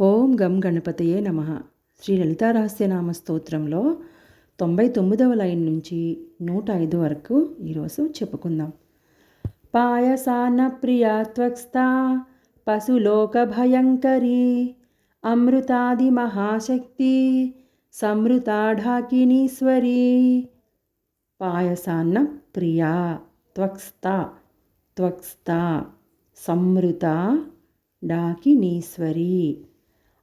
ఓం గం గణపతయే నమ. శ్రీ లలితారహస్యనామ స్తోత్రంలో తొంభై తొమ్మిదవ లైన్ నుంచి నూట ఐదు వరకు ఈరోజు చెప్పుకుందాం. పాయసాన్న ప్రియా త్వక్స్తా పశులోక భయంకరీ అమృతాది మహాశక్తి సమృతాఢాకినీశ్వరీ పాయసాన్న ప్రియా త్వక్స్తా త్వక్స్తా సమృత డాకినీశ్వరీ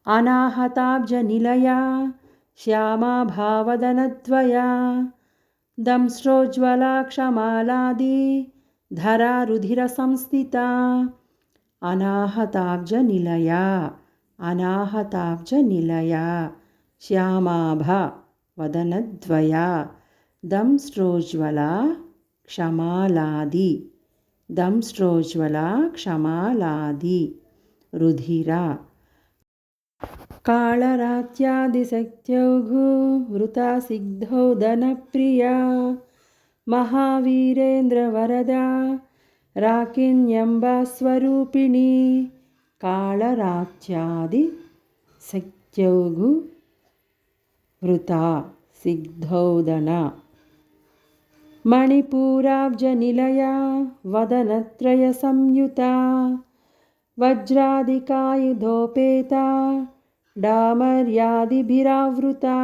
अनाहताब्जनिलया श्यामा भावदनद्वया दंश्रोज्ज्वला क्षमालादि धरा रुधिरसंस्थिता अनाहताब्जनिलया अनाहताब्जनिलया श्यामाभ वदनद्वया दंष्ट्रोज्ज्वला क्षमालादि दंष्ट्रोज्ज्वला क्षमालादि रुधिरा काळरात्यादिशक्त्यौघु वृतासिग्धौ धनप्रिया महावीरेन्द्रवरदा राकिण्यम्बास्वरूपिणी काळरात्यादिशक्त्यौघु वृता सिग्धौदन मणिपूराब्जनिलया वदनत्रयसंयुता वज्रादिकायुधोपेता डामर्यादिभिरावृता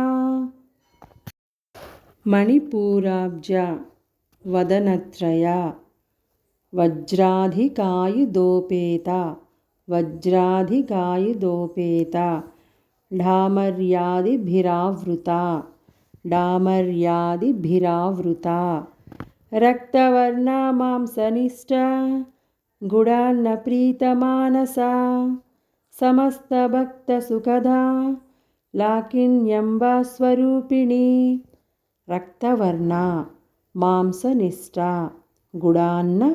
मणिपूराब्ज वदनत्रया वज्राधिकायुधोपेता वज्राधिकायुधोपेता डामर्यादिभिरावृता डामर्यादिभिरावृता रक्तवर्णा मांसनिष्ठा गुडान्नप्रीतमानसा समस्तभक्तसुखदा लाकिन्यम्बास्वरूपिणी रक्तवर्णा मांसनिष्ठा गुडान्न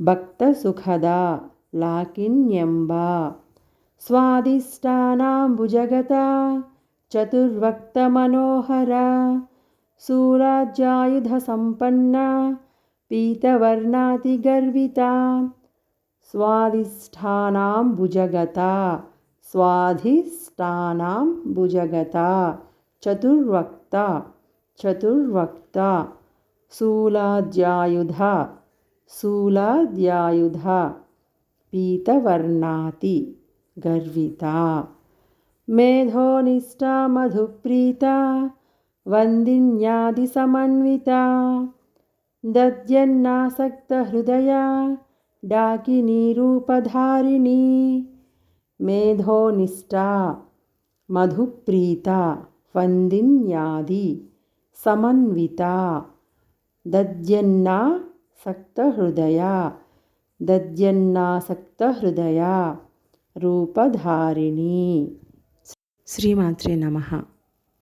भक्तसुखदा लाकिन्यम्बा स्वादिष्टानाम्बुजगता चतुर्वक्तमनोहरा शूराज्यायुधसम्पन्ना पीतवर्णातिगर्विता స్వాధిష్టానాం భుజగత స్వాధిష్టానాం భుజగత చతుర్వక్త చతుర్వక్త శూలాద్యాయుధ శూలాద్యాయుధ పీతవర్ణాతి గర్విత మేధోనిష్ట మధుప్రీత వందిన్యాదిసమన్విత దద్యన్నాసక్తహృదయ दद्यन्नासक्तहृदया डाकिनीरूपधारिणी मेधोनिष्ठा मधुप्रीता वन्दिन्यादि समन्विता दद्यन्नासक्तहृदया दद्यन्नासक्तहृदया రూపధారిణి శ్రీమాత్రే నమ